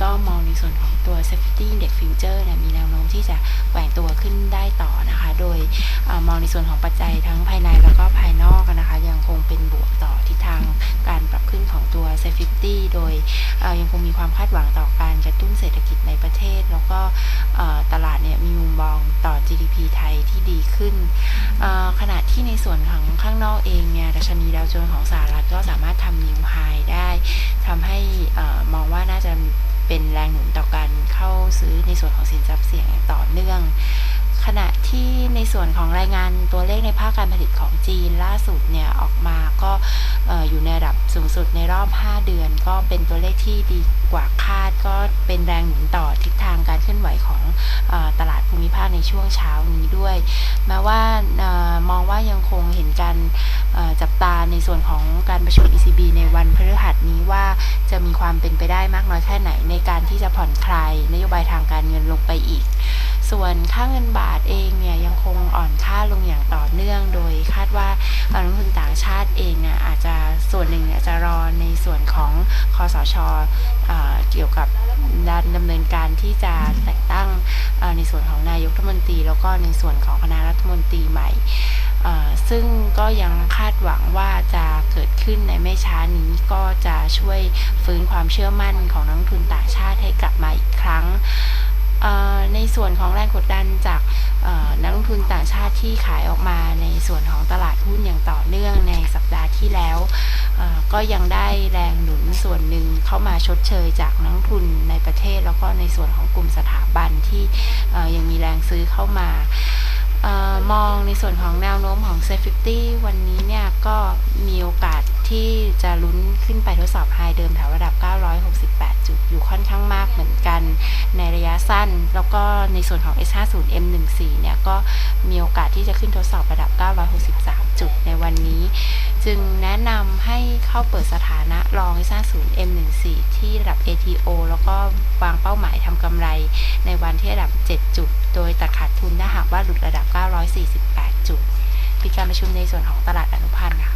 ก็มองในส่วนของตัว Safety Index Future เนี่ยมีแนวโน้มที่จะแกว่งตัวขึ้นได้ต่อนะคะ โดยอมองในส่วนของปัจจัยทั้งภายในแล้วก็ภายนอกนะคะ ยังคงเป็นบวกต่อทิศทางการปรับขึ้นของตัว Safety โดยยังคงมีความคาดหวังต่อการกระตุ้นเศรษฐกิจในประเทศ แล้วก็ตลาดเนี่ยมีมุมมองต่อ GDP ไทยที่ดีขึ้น ขณะที่ในส่วนของข้างนอกเองเนี่ยดัชนีดาวโจนส์ของสหรัฐก็สามารถทำนิวไฮ เป็นแรงหนุนต่อการเข้าซื้อในส่วนของสินทรัพย์เสี่ยงต่อเนื่อง ขณะที่ในส่วนของรายงานตัวเลขในภาคการผลิตของจีนล่าสุดเนี่ยออกมาก็เอ่อยู่ในระดับสูงสุดในรอบ 5 เดือน ก็เป็นตัวเลขที่ดีกว่าคาด ก็เป็นแรงหนุนต่อทิศทางการเคลื่อนไหวของอตลาดภูมิภาคในช่วงเช้านี้ด้วย แม้ว่ามองว่ายังคงเห็นการจับ ในส่วนของการประชุม ECB ในวันพฤหัสนี้ว่าจะมีความเป็นไปได้มากน้อยแค่ไหนในการที่จะผ่อนคลายนโยบายทางการเงินลงไปอีก ส่วนค่าเงินบาทเองเนี่ยยังคงอ่อนค่าลงอย่างต่อเนื่อง โดยคาดว่านักลงทุนต่างชาติเองเนี่ยอาจจะส่วนหนึ่งเนี่ยจะรอในส่วนของคอสชเอ่อเกี่ยวกับการดำเนินการที่จะแต่งตั้งในส่วนของนายกรัฐมนตรี แล้วก็ในส่วนของคณะรัฐมนตรีใหม่ ซึ่งก็ยังคาดหวังว่าจะเกิดขึ้นในไม่ช้านี้ก็จะช่วยฟื้นความเชื่อมั่นของนักทุนต่างชาติให้กลับมาอีกครั้งในส่วนของแรงกดดันจากนักลงทุนต่างชาติที่ขายออกมาในส่วนของตลาดหุ้นอย่างต่อเนื่องในสัปดาห์ที่แล้วก็ยังได้แรงหนุนส่วนหนึ่งเข้ามาชดเชยจากนักลงทุนในประเทศ แล้วก็ในส่วนของกลุ่มสถาบันที่ยังมีแรงซื้อเข้ามา ออมองในส่วนของแนวโน้มของ Safety วันนี้เนี่ย ก็มีโอกาสที่จะลุ้นขึ้นไปทดสอบไฮเดิมแถวระดับ 968 จุดอยู่ค่อนข้างมากเหมือนกันในระยะสั้น แล้วก็ในส่วนของ S50 M14 เนี่ย ก็มีโอกาสที่จะขึ้นทดสอบระดับ 963 จุด จึงแนะนำให้เข้าเปิดสถานะรองไอซ่าศูนย์ M14 ที่ระดับ ATO แล้วก็วางเป้าหมายทำกำไรในวันที่ระดับ 7 จุด โดยตัดขาดทุนถ้าหากว่าหลุดระดับ 948 จุด ปิดการประชุมในส่วนของตลาดอนุพันธ์ค่ะ